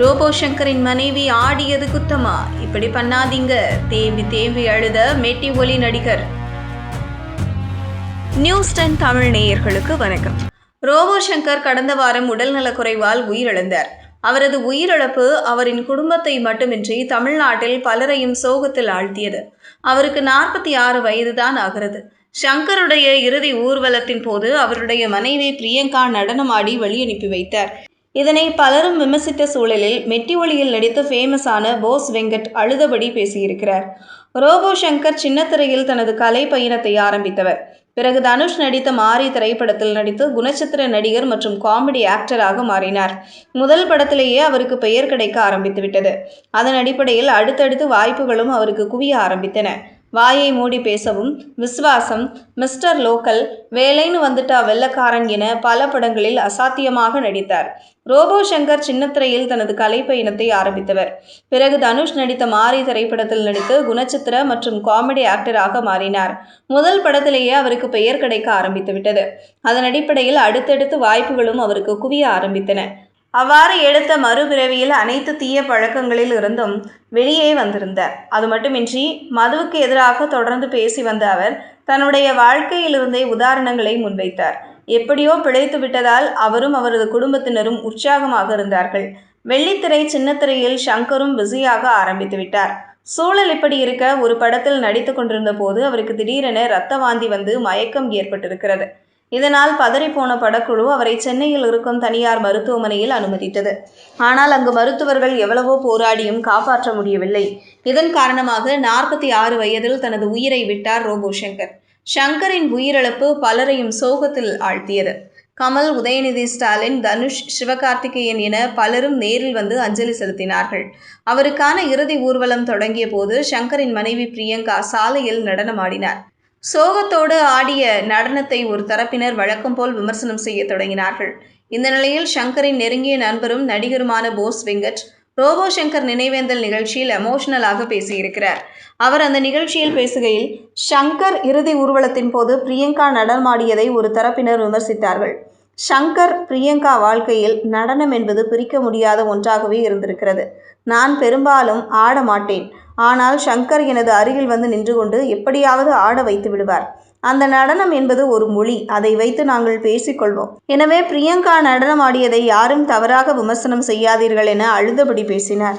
Robot சங்கரின் மனைவி ஆடியது குத்தமா? இப்படி பண்ணாதீங்க. தேம்பி தேம்பி அழுத மெட்டி ஒலி நடிகர். நியூஸ் டென் தமிழ் நேயர்களுக்கு வணக்கம். ரோபோ சங்கர் கடந்த வாரம் உடல்நலக்குறைவால் உயிரிழந்தார். அவரது உயிரிழப்பு அவரின் குடும்பத்தை மட்டுமின்றி தமிழ்நாட்டில் பலரையும் சோகத்தில் ஆழ்த்தியது. அவருக்கு நாற்பத்தி ஆறு வயதுதான் ஆகிறது. சங்கருடைய இறுதி ஊர்வலத்தின் போது அவருடைய மனைவி பிரியங்கா நடனமாடி வழியனுப்பி வைத்தார். இதனை பலரும் விமர்சித்த சூழலில் மெட்டி ஒளியில் நடித்து ஃபேமஸான போஸ் வெங்கட் அழுதபடி பேசியிருக்கிறார். ரோபோ சங்கர் சின்னத்திரையில் தனது கலை பயணத்தை ஆரம்பித்தவர். பிறகு தனுஷ் நடித்த மாரி திரைப்படத்தில் நடித்து குணச்சித்திர நடிகர் மற்றும் காமெடி ஆக்டராக மாறினார். முதல் படத்திலேயே அவருக்கு பெயர் கிடைக்க ஆரம்பித்துவிட்டது. அதன் அடிப்படையில் அடுத்தடுத்து வாய்ப்புகளும் அவருக்கு குவிய ஆரம்பித்தன. வாயை மூடி பேசவும் விஸ்வாசம் மிஸ்டர் லோக்கல் வேலைன்னு வந்துட்டா வெள்ளக்காரன் என பல படங்களில் அசாத்தியமாக நடித்தார். ரோபோ சங்கர் சின்னத்திரையில் தனது கலை பயணத்தை ஆரம்பித்தவர். பிறகு தனுஷ் நடித்த மாரி திரைப்படத்தில் நடித்து குணச்சித்திர மற்றும் காமெடி ஆக்டராக மாறினார். முதல் படத்திலேயே அவருக்கு பெயர் கிடைக்க ஆரம்பித்துவிட்டது. அதன் அடிப்படையில் அடுத்தடுத்து வாய்ப்புகளும் அவருக்கு குவிய ஆரம்பித்தன. அவ்வாறு எடுத்த மறுபிறவியில் அனைத்து தீய பழக்கங்களில் இருந்தும் வெளியே வந்திருந்தார். அது மட்டுமின்றி மதுவுக்கு எதிராக தொடர்ந்து பேசி வந்த அவர் தன்னுடைய வாழ்க்கையிலிருந்தே உதாரணங்களை முன்வைத்தார். எப்படியோ பிழைத்து விட்டதால் அவரும் அவரது குடும்பத்தினரும் உற்சாகமாக இருந்தார்கள். வெள்ளித்திரை சின்னத்திரையில் சங்கரும் பிஸியாக ஆரம்பித்து விட்டார். சூழல் இப்படி இருக்க ஒரு படத்தில் நடித்து கொண்டிருந்த போது அவருக்கு திடீரென இரத்த வாந்தி வந்து மயக்கம் ஏற்பட்டிருக்கிறது. இதனால் பதறிப்போன படக்குழு அவரை சென்னையில் இருக்கும் தனியார் மருத்துவமனையில் அனுமதித்தது. ஆனால் அங்கு மருத்துவர்கள் எவ்வளவோ போராடியும் காப்பாற்ற முடியவில்லை. இதன் காரணமாக நாற்பத்தி ஆறு வயதில் தனது உயிரை விட்டார் ரோபோ சங்கர் ஷங்கரின் உயிரிழப்பு பலரையும் சோகத்தில் ஆழ்த்தியது. கமல் உதயநிதி ஸ்டாலின் தனுஷ் சிவகார்த்திகேயன் என பலரும் நேரில் வந்து அஞ்சலி செலுத்தினார்கள். அவருக்கான இறுதி ஊர்வலம் தொடங்கிய போது ஷங்கரின் மனைவி பிரியங்கா சாலையில் நடனமாடினார். சோகத்தோடு ஆடிய நடனத்தை ஒரு தரப்பினர் வழக்கம் போல் விமர்சனம் செய்ய தொடங்கினார்கள். இந்த நிலையில் ஷங்கரின் நெருங்கிய நண்பரும் நடிகருமான போஸ் வெங்கட் ரோபோ சங்கர் நினைவேந்தல் நிகழ்ச்சியில் எமோஷனலாக பேசியிருக்கிறார். அவர் அந்த நிகழ்ச்சியில் பேசுகையில் ஷங்கர் இறுதி ஊர்வலத்தின் போது பிரியங்கா நடனமாடியதை ஒரு தரப்பினர் விமர்சித்தார்கள். ஷங்கர் பிரியங்கா வாழ்க்கையில் நடனம் என்பது பிரிக்க முடியாத ஒன்றாகவே இருந்திருக்கிறது. நான் பெரும்பாலும் ஆட மாட்டேன். ஆனால் ஷங்கர் எனது அருகில் வந்து நின்று கொண்டு எப்படியாவது ஆட வைத்து விடுவார். அந்த நடனம் என்பது ஒரு மொழி. அதை வைத்து நாங்கள் பேசிக்கொள்வோம் எனவே பிரியங்கா நடனம் ஆடியதை யாரும் தவறாக விமர்சனம் செய்யாதீர்கள் என அழுதபடி பேசினார்.